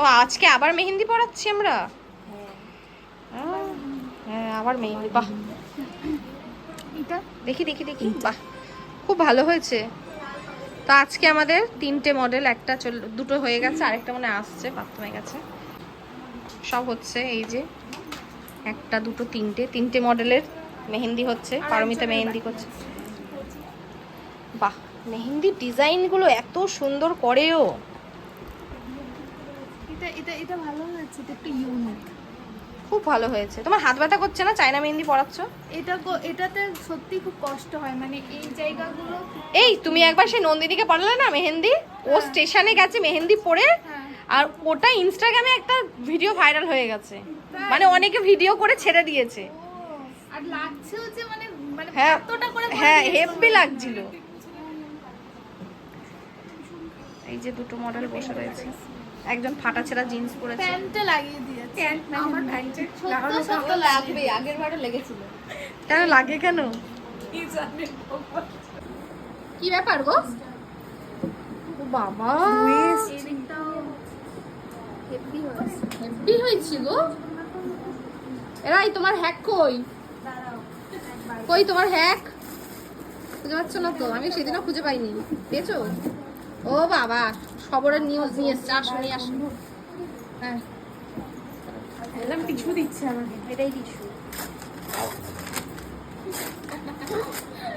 ও আজকে আবার মেহেন্দি পড়াচ্ছি আমরা? হ্যাঁ আবার মেহেন্দি বাহ। দেখি দেখি দেখি বাহ। খুব ভালো হয়েছে। তো আজকে আমাদের তিনটে মডেল একটা চল দুটো হয়ে গেছে আরেকটা মনে আসছে বাথরুমে গেছে। সব হচ্ছে এই যে একটা দুটো তিনটে। তিনটে মডেলের মেহেন্দি হচ্ছে পারমিতা মেহেন্দি করছে। বাহ মেহেন্দির ডিজাইনগুলো এত সুন্দর করেও। এটা এটা এটা ভালো হয়েছে এটা একটু ইউনিক খুব ভালো হয়েছে। তোমার হাত ব্যথা করছে না? চায়না মেহেন্দি পড়াচ্ছ এটা এটাতে সত্যি খুব কষ্ট হয়। মানে এই জায়গাগুলো এই তুমি একবার সেই নন্দিনীকে পড়ালে না মেহেন্দি? ও স্টেশনে গেছে মেহেন্দি পরে হ্যাঁ। আর ওটা ইনস্টাগ্রামে একটা ভিডিও ভাইরাল হয়ে গেছে। মানে অনেকে ভিডিও করে ছেড়ে দিয়েছে। আর লাগছেও যে মানে মানে হ্যাঁ এতটা করে হ্যাঁ হেভি লাগছিল। এই যে দুটো মডেল বসে রয়েছে। একজন ফাটা ছেঁড়া জিন্স পরেছে। প্যান্টটা লাগিয়ে দিয়েছে। প্যান্ট আমার প্যান্টে সত্য সত্য লাগবে। আগের বারও লেগেছিল। কেন লাগে কেন? কি ব্যাপার গো? ও বাবা। হেভি হয়েছে। হেভি হয়েছে গো? এরাই তোমার হ্যাক কই? কই তোমার হ্যাক খুঁজে পাচ্ছ না তো? আমি সেদিনও খুঁজে পাইনি। পেয়েছ? ও বাবা খবরের নিউজ নিয়ে এসছে আসো নিয়ে আসো। হ্যাঁ। এলাম টিস্যু দিচ্ছে আমাকে। এটাই টিস্যু।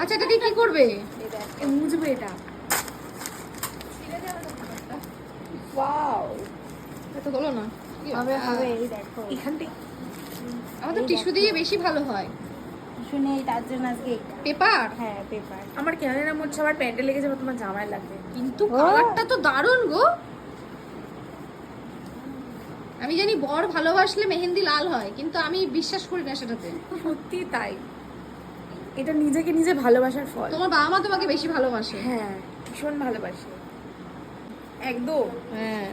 আচ্ছা এটা কি করবে? এ মুছবে এটা। এত হলো না। হবে হবে এই দেখো। এখান থেকে তো টিস্যু দিয়ে বেশি ভালো হয়। শুনে তার জন্য আজকে পেপার? হ্যাঁ পেপার। আমার কেন না মরছে আমার প্যান্টে লেগেছে বা তোমার জামায় লাগবে। কিন্তু কালারটা তো দারুণ গো। আমি জানি বর ভালোবাসলে মেহেন্দি লাল হয় কিন্তু আমি বিশ্বাস করি না সেটাতে। সত্যি তাই। এটা নিজেকে নিজে ভালোবাসার ফল। তোমার বাবা মা তোমাকে বেশি ভালোবাসে। হ্যাঁ ভীষণ ভালোবাসে। একদম। হ্যাঁ।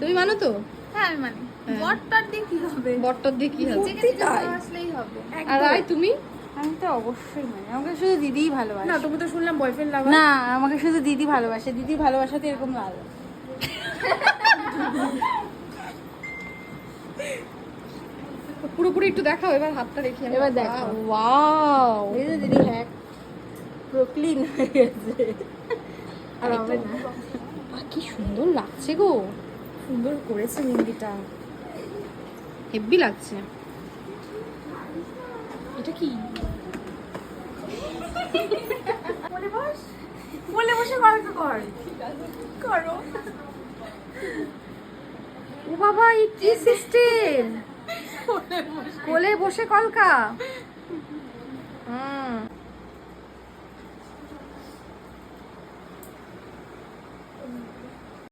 তুমি মানো তো? হ্যাঁ আমি মানি। বটটার দিয়ে কি হবে? বরটার দিয়ে কি হবে। ভালোবাসলেই হবে। আর। আয় তুমি? আমি তো অবশ্যই মানে আমাকে শুধু দিদিই ভালোবাসে। না তুমি তো শুনলাম বয়ফ্রেন্ড লাভার না আমাকে শুধু দিদি ভালোবাসে। দিদি ভালোবাসাতে এরকম লাল পুরোপুরি একটু দেখাও এবার হাতটা দেখি এবার দেখো। ওয়াও এই যে দিদি হ্যাক প্রোক্লিন হয়ে গেছে। আর হবে না? কি সুন্দর লাগছে গো। সুন্দর করেছে মেহেন্দিটা হেভি লাগছে। এটা কি? বলে বসে। গল্প কর। করো। ও বাবা এই কি সিস্টেম কোলে বসে কলকা।